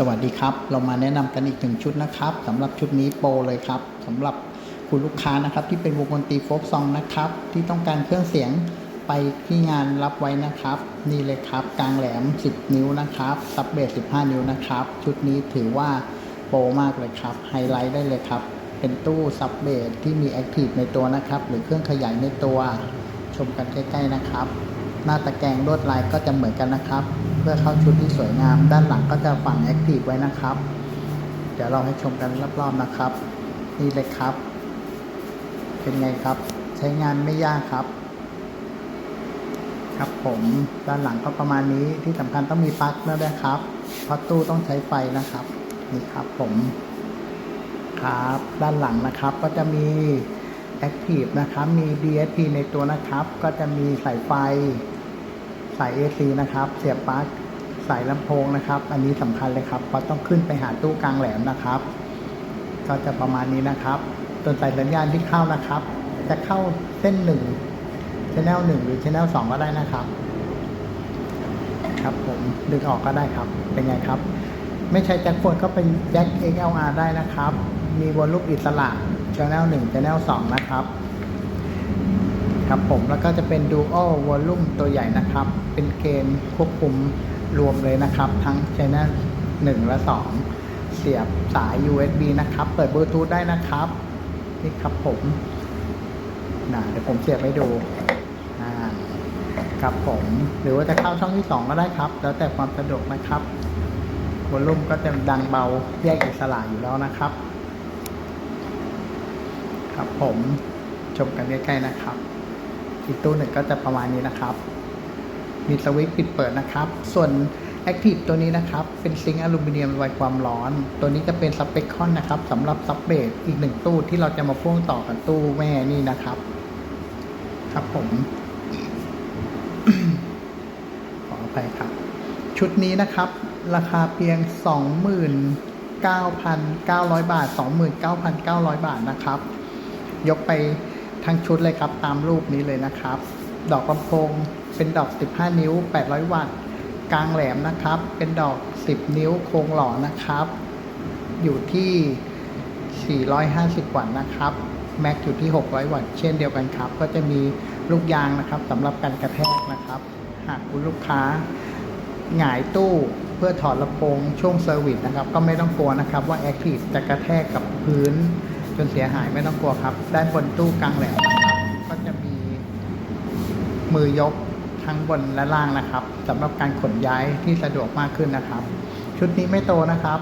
สวัสดีครับ เรามาแนะนำกันอีกหนึ่งชุดนะครับสำหรับชุดนี้โปรเลยครับสำหรับคุณลูกค้านะครับ ที่เป็นวงดนตรีโฟกซองนะครับ ที่ต้องการเครื่องเสียงไปที่งานรับไว้นะครับ นี่เลยครับ กลางแหลม 10 นิ้วนะครับซับเบส15 นิ้วนะครับ ชุดนี้ถือว่าโปรมากเลยครับไฮไลท์ได้เลยครับ เป็นตู้ซับเบสที่มีแอคทีฟในตัวนะครับ หรือเครื่องขยายในตัวชมกันใกล้ๆนะครับ หน้าตะแกรงลวดลายก็จะเหมือนกันนะครับ พื่อเข้าชุดที่สวยงาม ด้านหลังก็จะฝังแอคทีฟไว้นะครับ เดี๋ยวเราให้ชมกันรอบๆนะครับ นี่เลยครับ เป็นไงครับ ใช้งานไม่ยากครับ ครับผมด้านหลังก็ประมาณนี้ที่สำคัญต้องมีปลั๊กแล้วนะครับเพราะตู้ต้องใช้ไฟนะครับ นี่ครับผมครับด้านหลังนะครับก็จะมี Active นะครับ มี DSP ในตัวนะครับ ก็จะมีสายไฟ สาย AC นะครับ เสียบปลั๊กสายลำโพงนะครับ อันนี้สำคัญเลยครับเพราะต้องขึ้นไปหาตู้กลางแหลมนะครับ ก็จะประมาณนี้นะครับส่วนสายสัญญาณที่เข้านะครับ จะเข้าเส้นหนึ่งชแนลหนึ่งหรือชแนลสองก็ได้นะครับ ครับผมดึงออกก็ได้ครับ เป็นไงครับ ไม่ใช้แจ็คโฟนก็เป็นแจ็ค XLR ได้นะครับ มีวอลลุ่มอิสระ Channel 1 Channel 2นะครับ ครับผมแล้วก็จะเป็น Dual Volume ตัวใหญ่นะครับ เป็นเกณฑ์ควบคุมรวมเลยนะครับ ทั้ง Channel 1 และ 2 เสียบสาย USB นะครับ เปิดบลูทูธได้นะครับ นี่ครับผมนะเดี๋ยวผมเสียบให้ดูครับผม หรือว่าจะเข้าช่องที่ 2 ก็ได้ครับ แล้วแต่ความสะดวกนะครับวอลลุ่มก็จะดังเบาแยกอิสระอยู่แล้วนะครับ ครับผมชมกันใกล้ๆนะครับ อีกตู้หนึ่งก็จะประมาณนี้นะครับ มีสวิตช์ปิดเปิดนะครับ ส่วน Active ตัวนี้นะครับ เป็นซิงค์อลูมิเนียมไวความร้อน ตัวนี้จะเป็นสเปคคอนนะครับสำหรับซับเบสอีกหนึ่งตู้ที่เราจะมาพ่วงต่อกับตู้แม่นี่นะครับ ครับผมขออภัยครับ ชุดนี้นะครับ ราคาเพียง 29,900 บาท 29,900 บาทนะครับ ยกไป ทั้งชุดเลยครับตามรูปนี้เลยนะครับ ดอกลำโพงเป็นดอก 15 นิ้ว 800 วัตต์ กลางแหลมนะครับ เป็นดอก 10 นิ้วโครงหล่อนะครับ อยู่ที่ 450 วัตต์นะครับ แม็กอยู่ที่ 600 วัตต์เช่นเดียวกันครับ ก็จะมีลูกยางนะครับสำหรับการกระแทกนะครับ หากคุณลูกค้าหงายตู้เพื่อถอดลำโพงช่วงเซอร์วิสนะครับ ก็ไม่ต้องกลัวนะครับว่าแอคทีฟจะกระแทกกับพื้น จนเสียหายไม่ต้องกลัวครับ ด้านบนตู้กลางแหลมนะครับ ก็จะมีมือยกทั้งบนและล่างนะครับสำหรับการขนย้ายที่สะดวกมากขึ้นนะครับ ชุดนี้ไม่โตนะครับ